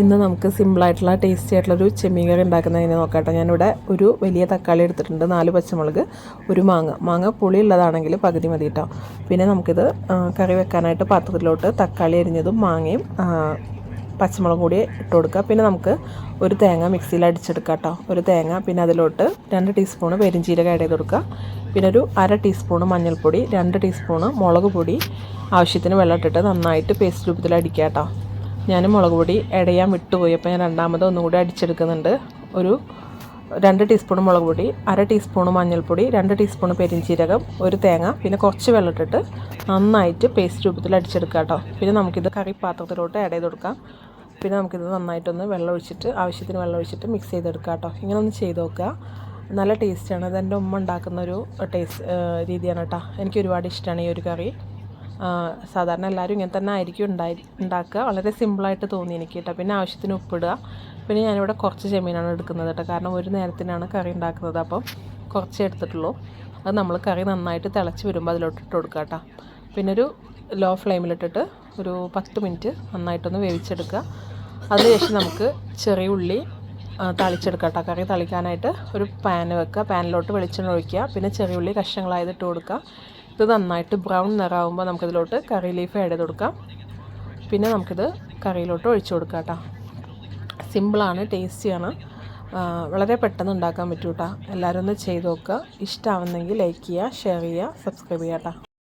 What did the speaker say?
ഇന്ന് നമുക്ക് സിമ്പിളായിട്ടുള്ള ടേസ്റ്റി ആയിട്ടുള്ളൊരു ചെമ്മീൻ കറി ഉണ്ടാക്കുന്നതിന് നോക്കാട്ടോ. ഞാനിവിടെ ഒരു വലിയ തക്കാളി എടുത്തിട്ടുണ്ട് നാല് പച്ചമുളക് ഒരു മാങ്ങ. മാങ്ങ പുളി ഉള്ളതാണെങ്കിൽ പകുതി മതി കേട്ടോ പിന്നെ നമുക്കിത് കറി വെക്കാനായിട്ട് പാത്രത്തിലോട്ട് തക്കാളി അരിഞ്ഞതും മാങ്ങയും പച്ചമുളകും കൂടി ഇട്ട് കൊടുക്കുക. പിന്നെ നമുക്ക് ഒരു തേങ്ങ മിക്സിയിൽ അടിച്ചെടുക്കാം കേട്ടോ ഒരു തേങ്ങ പിന്നെ അതിലോട്ട് രണ്ട് ടീസ്പൂണ് പെരിഞ്ചീരക ആഡ് ചെയ്ത് കൊടുക്കുക. പിന്നെ ഒരു അര ടീസ്പൂണ് മഞ്ഞൾപ്പൊടി രണ്ട് ടീസ്പൂണ് മുളക് പൊടി ആവശ്യത്തിന് വെള്ളം ഇട്ടിട്ട് നന്നായിട്ട് പേസ്റ്റ് രൂപത്തിൽ അടിക്കുക കേട്ടോ ഞാൻ മുളക് പൊടി ഇടയാൻ വിട്ടുപോയി. അപ്പോൾ ഞാൻ രണ്ടാമത് ഒന്നും കൂടി അടിച്ചെടുക്കുന്നുണ്ട്. ഒരു രണ്ട് ടീസ്പൂൺ മുളക് പൊടി അര ടീസ്പൂൺ മഞ്ഞൾപ്പൊടി രണ്ട് ടീസ്പൂൺ പെരിഞ്ചീരകം ഒരു തേങ്ങ പിന്നെ കുറച്ച് വെള്ളം ഇട്ടിട്ട് നന്നായിട്ട് പേസ്റ്റ് രൂപത്തിൽ അടിച്ചെടുക്കുക കേട്ടോ. പിന്നെ നമുക്കിത് കറി പാത്രത്തിലോട്ട് ആഡ് ചെയ്ത് കൊടുക്കാം. പിന്നെ നമുക്കിത് നന്നായിട്ടൊന്ന് വെള്ളം ഒഴിച്ചിട്ട് ആവശ്യത്തിന് വെള്ളം ഒഴിച്ചിട്ട് മിക്സ് ചെയ്തെടുക്കുക കേട്ടോ. ഇങ്ങനെ ഒന്ന് ചെയ്ത് നോക്കുക. നല്ല ടേസ്റ്റാണ് ഇത് എന്റെ ഉമ്മ ഉണ്ടാക്കുന്ന ഒരു ടേസ്റ്റ് രീതിയാണ് കേട്ടോ. എനിക്ക് ഒരുപാട് ഇഷ്ടമാണ് ഈ ഒരു കറി. സാധാരണ എല്ലാവരും ഇങ്ങനെ തന്നെ ആയിരിക്കും ഉണ്ടായി ഉണ്ടാക്കുക. വളരെ സിമ്പിളായിട്ട് തോന്നി എനിക്ക് കേട്ടോ. പിന്നെ ആവശ്യത്തിന് ഉപ്പിടുക പിന്നെ ഞാനിവിടെ കുറച്ച് ചെമ്മീനാണ് എടുക്കുന്നത് കേട്ടോ. കാരണം ഒരു നേരത്തിനാണ് കറി ഉണ്ടാക്കുന്നത്. അപ്പം കുറച്ച് എടുത്തിട്ടുള്ളൂ. അത് നമ്മൾ കറി നന്നായിട്ട് തിളച്ച് വരുമ്പോൾ അതിലോട്ട് ഇട്ട് കൊടുക്കുക കേട്ടോ. പിന്നെ ഒരു ലോ ഫ്ലെയിമിലിട്ടിട്ട് ഒരു പത്ത് മിനിറ്റ് നന്നായിട്ടൊന്ന് വേവിച്ചെടുക്കുക. അതിനുശേഷം നമുക്ക് ചെറിയ ഉള്ളി തളിച്ചെടുക്കുക കേട്ടോ. കറി തളിക്കാനായിട്ട് ഒരു പാൻ വെക്കുക. പാനിലോട്ട് വെളിച്ചെണ്ണ ഒഴിക്കുക. പിന്നെ ചെറിയ ഉള്ളി കഷ്ണങ്ങളായത് ഇട്ട് കൊടുക്കുക. ഇത് നന്നായിട്ട് ബ്രൗൺ നിറാവുമ്പോൾ നമുക്കിതിലോട്ട് കറി ലീഫ് ആഡ് ചെയ്ത് കൊടുക്കാം. പിന്നെ നമുക്കിത് കറിയിലോട്ട് ഒഴിച്ചു കൊടുക്കാം കേട്ടോ സിമ്പിളാണ് ടേസ്റ്റിയാണ് വളരെ പെട്ടെന്ന് ഉണ്ടാക്കാൻ പറ്റൂട്ടാ. എല്ലാവരും ഒന്ന് ചെയ്ത് നോക്കുക. ഇഷ്ടമാവുന്നെങ്കിൽ ലൈക്ക് ചെയ്യുക ഷെയർ ചെയ്യുക സബ്സ്ക്രൈബ് ചെയ്യാം കേട്ടോ